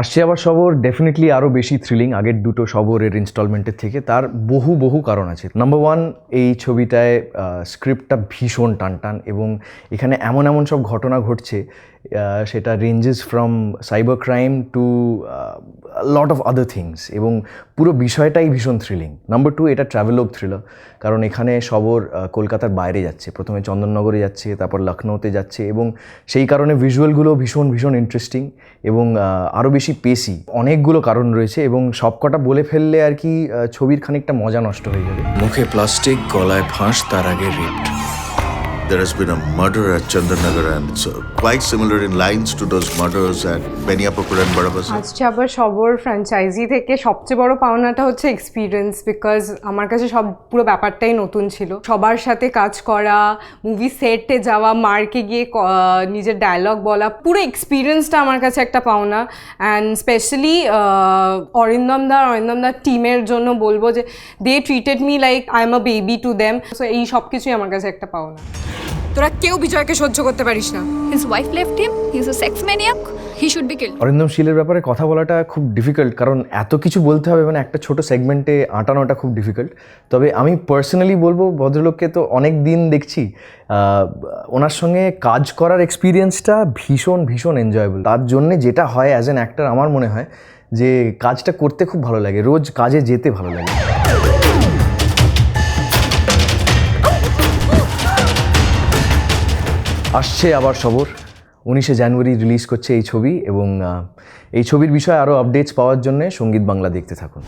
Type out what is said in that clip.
আসছে আবার সবর ডেফিনেটলি আরও বেশি থ্রিলিং আগের দুটো সবরের ইনস্টলমেন্টের থেকে। তার বহু বহু কারণ আছে। নাম্বার ওয়ান এই ছবিটায় স্ক্রিপ্টটা ভীষণ টান টান এবং এখানে এমন এমন সব ঘটনা ঘটছে সেটা ranges from cyber crime to lot of other things এবং পুরো বিষয়টাই ভীষণ থ্রিলিং নাম্বার টু এটা ট্রাভেলগ থ্রিলার কারণ এখানে সবর কলকাতার বাইরে যাচ্ছে। প্রথমে চন্দননগরে যাচ্ছে, তারপর লখনৌতে যাচ্ছে এবং সেই কারণে ভিজুয়ালগুলো ভীষণ ভীষণ ইন্টারেস্টিং এবং আরও বেশি পেসি অনেকগুলো কারণ রয়েছে এবং সবকটা বলে ফেললে আর কি ছবির খানিকটা মজা নষ্ট হয়ে যাবে। মুখে প্লাস্টিক গলায় ফাঁস, তার আগে রিপ্ট There has been a murder at Chandranagar and it's uh, quite similar in lines to those murders at Beniapapur and Barabasa. আসছে আবার সবর ফ্র্যাঞ্চাইজি থেকে সবচেয়ে বড় পাওনাটা হচ্ছে এক্সপিরিয়েন্স বিকজ আমার কাছে সব পুরো ব্যাপারটাই নতুন ছিল। সবার সাথে কাজ করা মুভি সেটে যাওয়া মার্কে গিয়ে নিজের ডায়লগ বলা পুরো এক্সপিরিয়েন্সটা আমার কাছে একটা পাওনা। অ্যান্ড স্পেশালি অরিন্দম দা অরিন্দম দার টিমের জন্য বলব যে they treated me like I am a baby to them so এই সব কিছুই আমার কাছে একটা পাওনা। তোরা কেউ বিজয়কে সহ্য করতে পারিস না His wife left him. He's a sex maniac. He should be killed. Arindam শীলের ব্যাপারে কথা বলাটা খুব ডিফিকাল্ট কারণ এত কিছু বলতে হবে মানে একটা ছোট সেগমেন্টে আটানোটা খুব ডিফিকাল্ট তবে আমি পার্সোনালি বলব ভদ্রলোককে তো অনেক দিন দেখছি ওনার সঙ্গে কাজ করার এক্সপিরিয়েন্সটা ভীষণ ভীষণ এনজয়েবল তার জন্যে যেটা হয় অ্যাজ অ্যান অ্যাক্টর আমার মনে হয় যে কাজটা করতে খুব ভালো লাগে রোজ কাজে যেতে ভালো লাগে আসছে আবার সবর। উনিশে জানুয়ারি রিলিজ করছে এই ছবি এবং এই ছবির বিষয়ে আরও আপডেটস পাওয়ার জন্য সংগীত বাংলা দেখতে থাকুন।